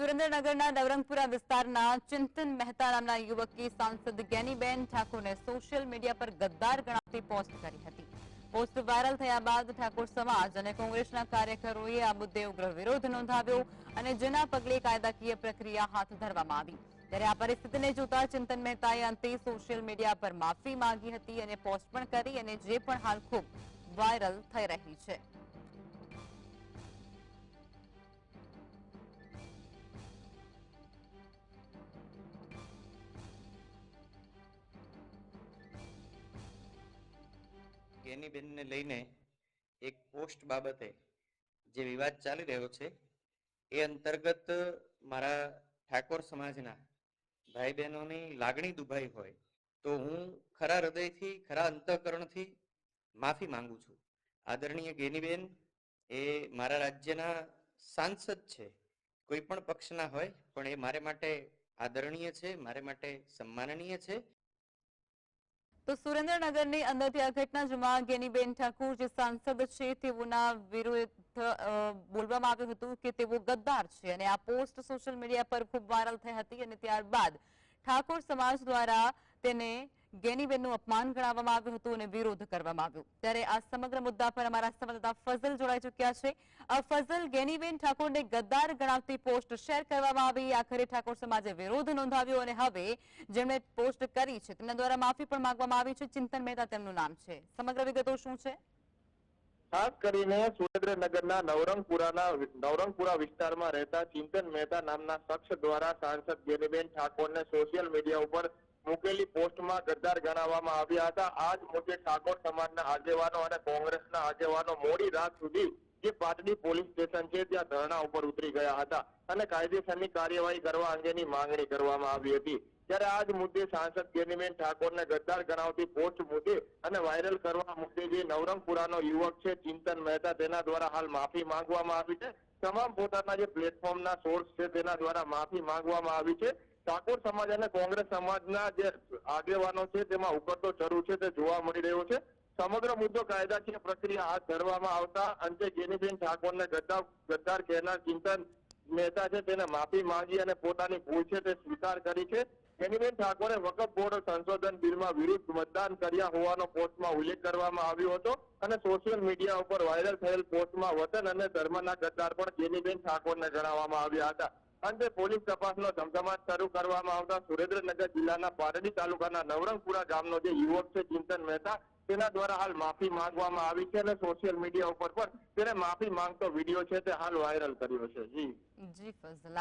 સુરેન્દ્રનગરના નવરંગપુરા વિસ્તારના ચિંતન મહેતા નામના યુવકે સાંસદ જ્ઞાનીબેન ઠાકોરને સોશિયલ મીડિયા પર ગદ્દાર ગણાવતી પોસ્ટ કરી હતી. પોસ્ટ વાયરલ થયા બાદ ઠાકોર સમાજ અને કોંગ્રેસના કાર્યકરોએ આ મુદ્દે ઉગ્ર વિરોધ નોંધાવ્યો અને જેના પગલે કાયદાકીય પ્રક્રિયા હાથ ધરવામાં આવી. ત્યારે આ પરિસ્થિતિને જોતા ચિંતન મહેતાએ અંતે સોશિયલ મીડિયા પર માફી માંગી હતી અને પોસ્ટ પણ કરી અને જે પણ હાલ ખૂબ વાયરલ થઈ રહી છે. ગેનીબેનને લઈને એક પોસ્ટ બાબતે જે વિવાદ ચાલી રહ્યો છે, એ અંતર્ગત મારા ઠાકોર સમાજના ભાઈ બહેનોની લાગણી દુભાઈ હોય, તો હું ખરા હૃદયથી, ખરા અંતઃકરણથી માફી માંગુ છું. આદરણીય ગેનીબેન એ મારા રાજ્યના સાંસદ છે, કોઈ પણ પક્ષના હોય, પણ એ મારે માટે આદરણીય છે, મારે માટે સન્માનનીય છે. તો સુરેન્દ્રનગરની અંદરથી આ ઘટના જેમાં ગેનીબેન ઠાકુર, જે સાંસદ છે, તેઓના વિરુદ્ધ બોલવામાં આવ્યું હતું કે તેઓ ગદ્દાર છે અને આ પોસ્ટ સોશિયલ મીડિયા પર ખૂબ વાયરલ થઈ હતી અને ત્યારબાદ ઠાકોર સમાજ દ્વારા તેને ગેનીબેનનું અપમાન ગણાવવામાં આવ્યું હતું અને વિરોધ કરવામાં આવ્યો. ત્યારે આ સમગ્ર મુદ્દા પર અમારા સંવાદદાતા ફઝલ જોડાઈ ચૂક્યા છે. ફઝલ, ગેનીબેન ઠાકોરને ગદ્દાર ગણાવતી પોસ્ટ શેર કરવામાં આવી. આખરે ઠાકોર સમાજે વિરોધ નોંધાવ્યો અને હવે જેમણે પોસ્ટ કરી છે, તેમના દ્વારા માફી પણ માંગવામાં આવી છે. ચિંતન મહેતા તેમનું નામ છે. સમગ્ર વિગતો શું છે? ખાસ કરીને સુરેન્દ્રનગરના નવરંગપુરાના નવરંગપુરા વિસ્તારમાં રહેતા ચિંતન મહેતા નામના શખ્સ દ્વારા સાંસદ ગેનીબેન ઠાકોરને સોશિયલ મીડિયા ઉપર મૂકેલી પોસ્ટમાં ગદ્દાર ગણાવવામાં આવ્યા હતા. આ જ મુદ્દે ઠાકોર સમાજના આગેવાનો અને કોંગ્રેસના આગેવાનો મોડી રાત સુધી જે પાટડી પોલીસ સ્ટેશન છે ત્યાં ધરણા ઉપર ઉતરી ગયા હતા અને કાયદેસરની કાર્યવાહી કરવા અંગેની માંગણી કરવામાં આવી હતી. ત્યારે આ જ મુદ્દે સાંસદ ગેનીબેન ઠાકોરને ગદ્દાર ગણાવતી પોસ્ટ મુદ્દે અને વાયરલ કરવા મુદ્દે જે નવરંગપુરાનો યુવક છે, ચિંતન મહેતા, તેના દ્વારા હાલ માફી માંગવામાં આવી છે. તમામ પોતાના જે પ્લેટફોર્મના સોર્સ છે, તેના દ્વારા માફી માંગવામાં આવી છે. ઠાકોર સમાજ અને કોંગ્રેસ સમાજના જે આગેવાનો છે, તેમાં ઉકળતો શરૂ છે, તે જોવા મળી રહ્યો છે. સમગ્ર મુદ્દો કાયદાકીય પ્રક્રિયા હાથ ધરવામાં આવતા, અંતે ગેનીબેન ઠાકોરને ગદ્દાર ગદ્દાર કહેનાર ચિંતન મહેતા છે, તેને માફી માંગી અને પોતાની ભૂલ છે, તે સ્વીકાર કરી છે. ગેનીબેન ઠાકોરે વકફ બોર્ડ સંશોધન બિલમાં વિરુદ્ધ મતદાન કર્યા હોવાનો પોસ્ટમાં ઉલ્લેખ કરવામાં આવ્યો હતો અને સોશિયલ મીડિયા ઉપર વાયરલ થયેલ પોસ્ટમાં વતન અને ધર્મના ગદ્દાર પણ ગેનીબેન ઠાકોરને જણાવવામાં આવ્યા હતા. અંતે પોલીસ તપાસનો ધમધમાટ શરૂ કરવામાં આવતા સુરેન્દ્રનગર જિલ્લાના પારડી તાલુકાના નવરંગપુરા ગામનો જે યુવક છે, ચિંતન મહેતા, તેના દ્વારા હાલ માફી માંગવામાં આવી છે અને સોશિયલ મીડિયા ઉપર પણ તેને માફી માંગતો વીડિયો છે, તે હાલ વાયરલ કર્યો છે. જી. જી ફઝલ